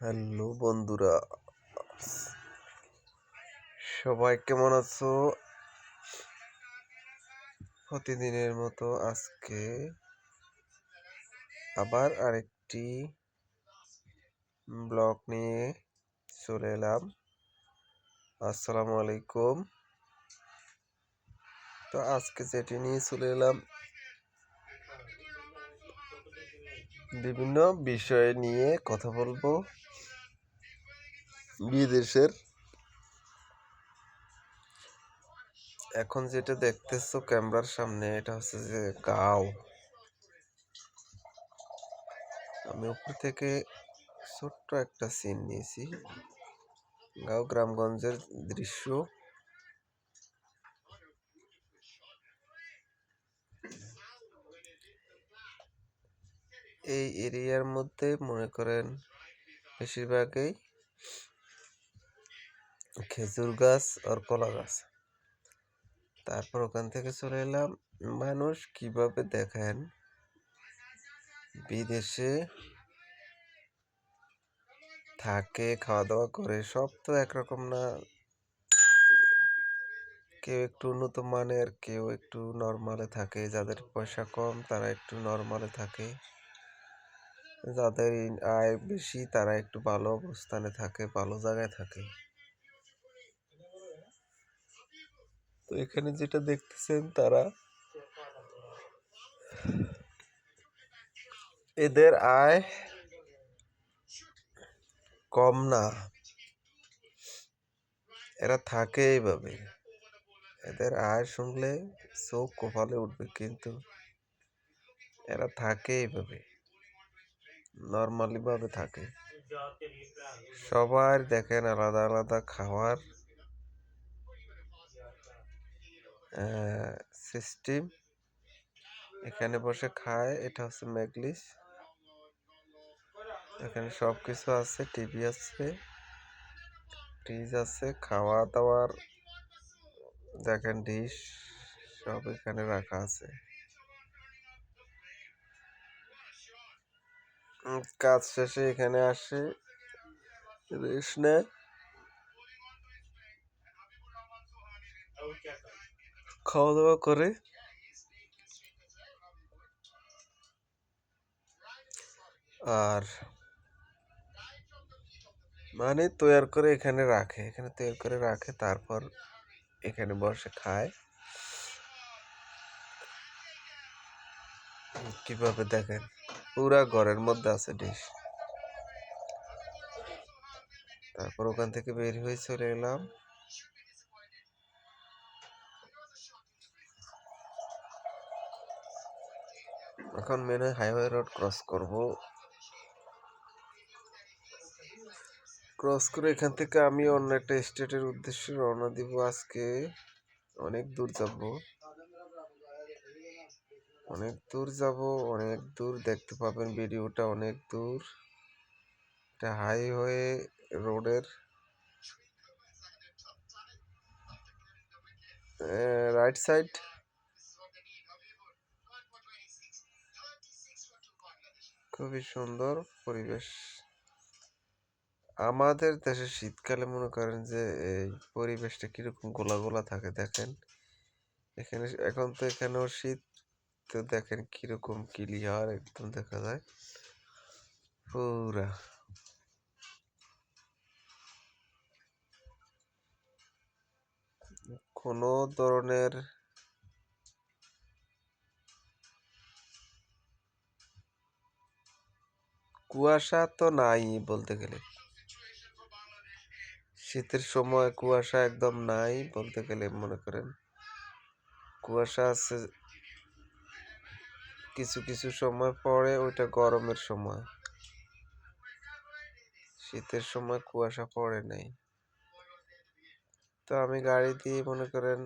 Hello বন্ধুরা, সবাই কেমন আছো? প্রতিদিনের মতো আজকে আবার আরেকটি ব্লগ নিয়ে চলে এলাম। আসসালামু আলাইকুম। তো আজকে যেটি নিয়ে চলে এলাম বিভিন্ন বিষয় নিয়ে কথা বলব। বিদেশের। এখন যেটা দেখতেছো ক্যামেরার সামনে, এটা হচ্ছে যে গাও। আমি উপর থেকে ছোট্ট একটা সিন নিয়েছি। গাঁও গ্রামগঞ্জের দৃশ্য। এই এরিয়ার মধ্যে মনে করেন বেশিরভাগই খেজুর গাছ আর কলা গাছ। তারপর ওখান থেকে চলে এলাম। মানুষ কীভাবে দেখেন বিদেশে থাকে খাওয়া দাওয়া করে, সব তো একরকম না। কেউ একটু উন্নত মানের, কেউ একটু নর্মালে থাকে। যাদের পয়সা কম, তারা একটু নর্মালে থাকে। যাদের আয় বেশি, তারা একটু ভালো অবস্থানে থাকে, ভালো জায়গায় থাকে। তো এখানে যেটা দেখতেছেন, তারা এদের আয় কম না। এরা থাকে এইভাবে। এদের আয় শুনলে চোখ কপালে উঠবে, কিন্তু এরা থাকে এইভাবে। নর্মালি ভাবে থাকে। সবার দেখেন আলাদা আলাদা খাওয়ার সিস্টেম এখানে বসে খায়, এটা হচ্ছে ম্যাগলিস এখানে সব কিছু আছে টিভি আছে ফ্রিজ আছে খাওয়া দাওয়ার দেখেন ডিশ সব এখানে রাখা আছে। কাজ শেষে এখানে আসে। রেস্ট নেয় খাওয়া দাওয়া করে। আর মানে তৈয়ার করে এখানে রাখে। এখানে তৈরি করে রাখে, তারপর এখানে বসে খায়। কীভাবে দেখেন? পুরা ঘরের মধ্যে আছে ডিশ। তারপর ওখান থেকে বের হয়ে চলে এলাম। এখন মেনে হাইওয়ে রোড ক্রস করব। ক্রস করে এখান থেকে আমি অন্য একটা স্টেটের উদ্দেশ্যে রওনা দিব আজকে। অনেক দূর যাব। অনেক দূর যাব, অনেক দূর দেখতে পাবেন ভিডিওটা, অনেক দূর। এটা হাইওয়ে রোডের। Right side. খুবই সুন্দর পরিবেশ। আমাদের দেশে শীতকালে মনে করেন যে, এই পরিবেশটা কীরকম গোলা গোলা থাকে দেখেন। এখানে, এখন তো এখানেও শীত তো দেখেন কীরকম ক্লিয়ার একদম দেখা যায়। পুরা। কোনো ধরনের কুয়াশা তো নাই বলতে গেলে। শীতের সময় কুয়াশা একদম নাই বলতে গেলে মনে করেন। কুয়াশা আছে কিছু কিছু সময় পরে ওইটা গরমের সময়। শীতের সময় কুয়াশা পড়ে নাই। তো আমি গাড়ি দিয়ে মনে করেন,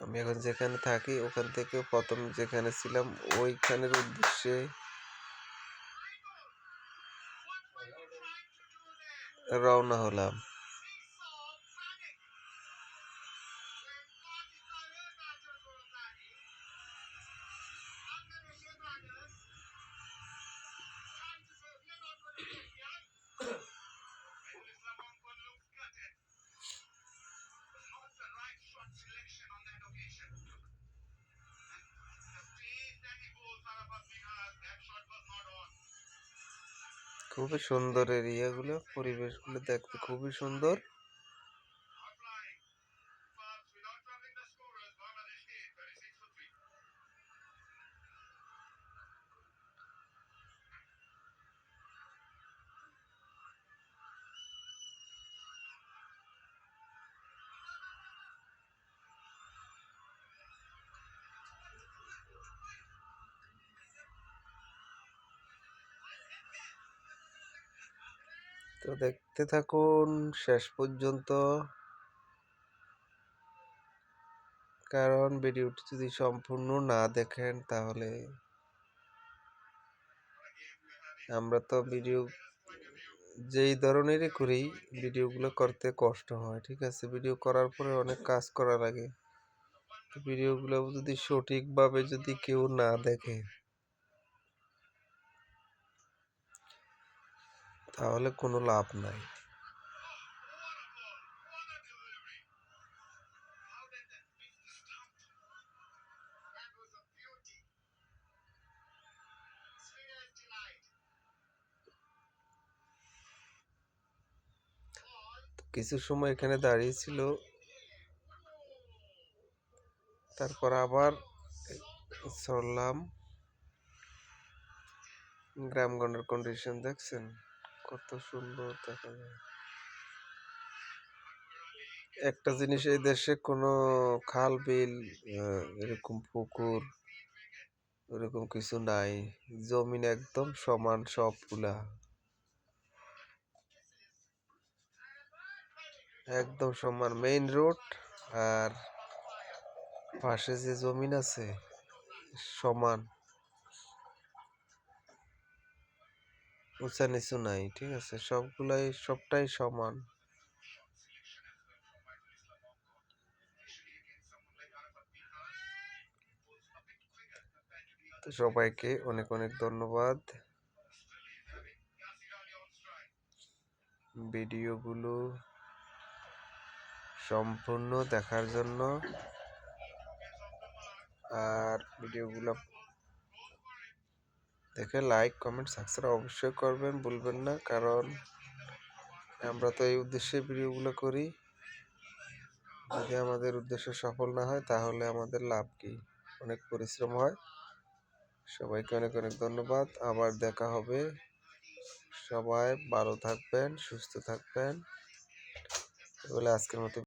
আমি এখন যেখানে থাকি ওখান থেকে প্রথম যেখানে ছিলাম ওইখানের উদ্দেশ্যে রওনা হলাম। খুবই সুন্দর এরিয়া গুলো পরিবেশগুলো দেখতে খুবই সুন্দর। তো দেখতে থাকুন, শেষ পর্যন্ত। কারণ ভিডিওটি যদি সম্পূর্ণ না দেখেন, তাহলে আমরা তো ভিডিও যেই ধরনেরই করি, ভিডিওগুলো করতে কষ্ট হয়, ঠিক আছে? ভিডিও করার পরে অনেক কাজ করা লাগে। ভিডিওগুলো যদি সঠিকভাবে যদি কেউ না দেখে তাহলে কোনো লাভ নাই। কিছু সময় এখানে দাঁড়িয়ে ছিল। তারপর আবার চললাম। গ্রামগঞ্জের কন্ডিশন দেখছেন? কত সুন্দর দেখা যায়। একটা জিনিস এই দেশে কোনো খাল, বিল এরকম পুকুর, এরকম কিছু নাই। জমিন একদম সমান সবগুলা। একদম সমান মেইন রোড আর পাশে যে জমিন আছে, সমান। উঁচা নিচু নাই, ঠিক আছে? সবগুলাই, সবটাই সমান। সবাইকে অনেক অনেক ধন্যবাদ। ভিডিওগুলো সম্পূর্ণ দেখার জন্য। আর ভিডিওগুলো দেখে লাইক কমেন্ট সাবস্ক্রাইব অবশ্যই করবেন, ভুলবেন না, কারণ আমরা তো এই উদ্দেশ্যে ভিডিওগুলো করি। যদি আমাদের উদ্দেশ্য সফল না হয়, তাহলে আমাদের লাভ কি? অনেক পরিশ্রম হয়। সবাইকে অনেক অনেক ধন্যবাদ। আবার দেখা হবে। সবাই ভালো থাকবেন, সুস্থ থাকবেন। বলে আজকের মতো।